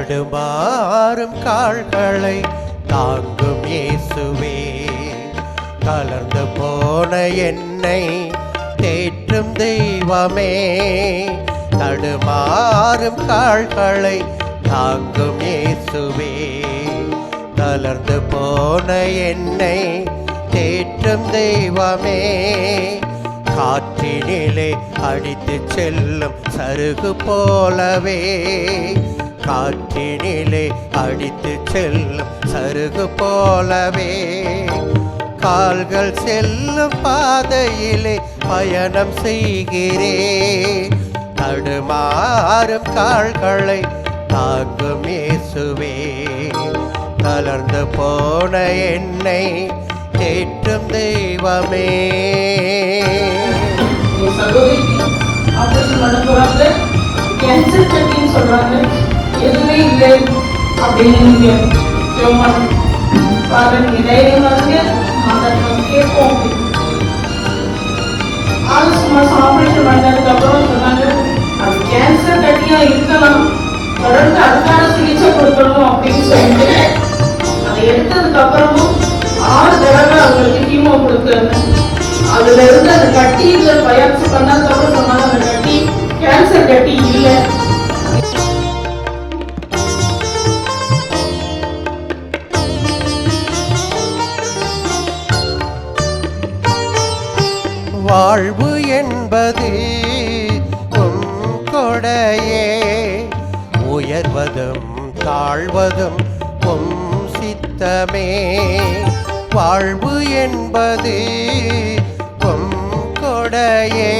தடுமாறும் கால்களை தாங்கும் இயேசுவே. கலர்ந்து போன என்னை தேற்றும் தெய்வமே. தடுமாறும் கால்களை தாங்கும் இயேசுவே. கலர்ந்து போன என்னை தேற்றும் தெய்வமே. காற்றினிலே அடித்து செல்லும் சருகு போலவே. காற்றினிலே அடித்து செல்லும் சருகு போலவே. கால்கள் செல்லும் பாதையிலே பயணம் செய்கிறே தடுமாறும் கால்களை தாங்கும் இயேசுவே. தளர்ந்து போன என்னை தேற்றும் தெய்வமே. அப்படின்னு நீங்க ஜெபம் பண்ணணும் பாருங்க கேட்போம் சொன்னாங்க அது கேன்சர் கட்டியா இருக்கலாம் தொடர்ந்து அதுக்கான சிகிச்சை கொடுக்கணும் அப்படின்னு சொல்லிட்டு அதை எடுத்ததுக்கு ஆறு தடவை அவங்களுக்கு கீமோ கொடுக்குறாங்க அதுல இருந்து அந்த கட்டி பயாப்சி பண்ணதுக்கு வாழ்வு என்பது உம் கொடையே. உயர்வதும் தாழ்வதும் உம் சித்தமே. வாழ்வு என்பது உம் கொடையே.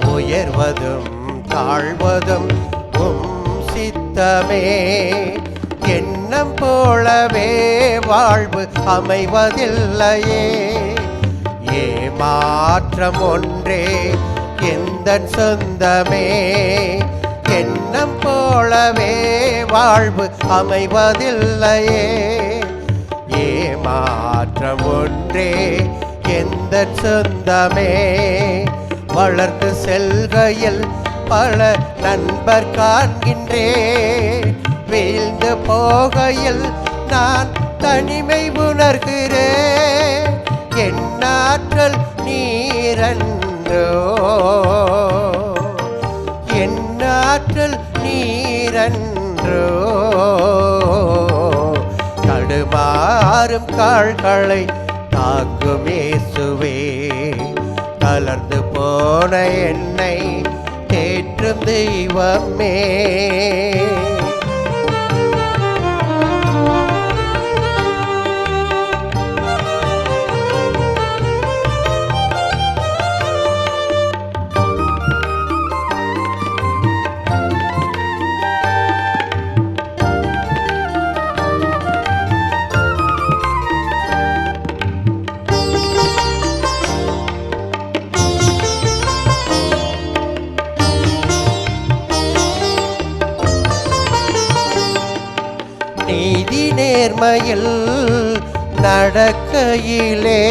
உயர்வதும் தாழ்வதும் உம் சித்தமே. எண்ணம் போலவே வாழ்வு அமைவதில்லையே. ஏமாற்றம் ஒன்றே எந்த சொந்தமே? எண்ணம் போலவே வாழ்வு அமைவதில்லையே. ஏமாற்றம் ஒன்றே எந்த சொந்தமே? வளர்ந்து செல்கையில் பல நண்பர் காண்கின்றே வீழ்ந்து போகையில் நான் தனிமை உணர்கிறேன். என்னாற்றல் நீரன்றோ? என்னாற்றல் நீரன்றோ? தடுமாறும் கால்களை தாக்குமேசுவே தளர்ந்து போன என்னை தேற்றும் தெய்வமே. நீதி நேர்மையில் நடக்கையிலே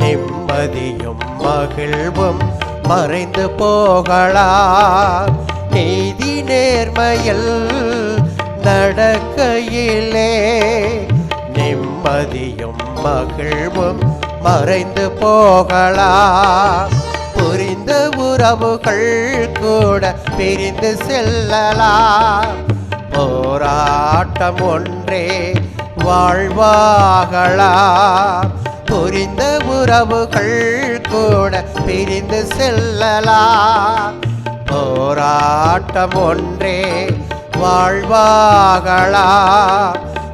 நிம்மதியும் மகிழ்வும் மறைந்து போகலா நீதி நேர்மையில் நடக்கையிலே நிம்மதியும் மகிழ்வும் மறைந்து போகலா புரிந்த உறவுகள் கூட பிரிந்து செல்லலாம். போராட்டம் ஒன்றே வாழ்வாகலாம் புரிந்த உறவுகள் கூட பிரிந்து செல்லலாம் போராட்டம் ஒன்றே வாழ்வாகலாம்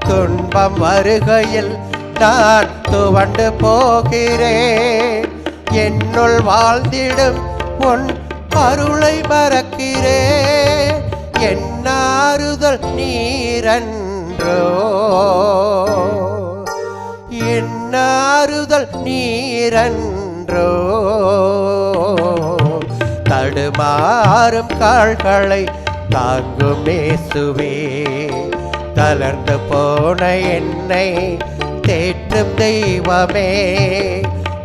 துன்பம் வருகையில் நான் துவண்டு போகிறேன் என்னுள் வாழ்ந்திடும் உன் அருளை மறக்கிறேன் என்னாறுதல் நீரன்றோ? என்னாறுதல் நீரன்றோ? தடுமாறும் கால்களை தாங்கும் இயேசுவே தளர்ந்து போன என்னை தேற்றும் தெய்வமே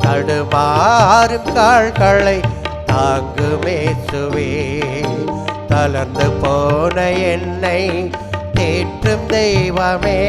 தடுமாறும் கால்களை தாங்குமே சுவே தளர்ந்து போன என்னை தேற்றும் தெய்வமே.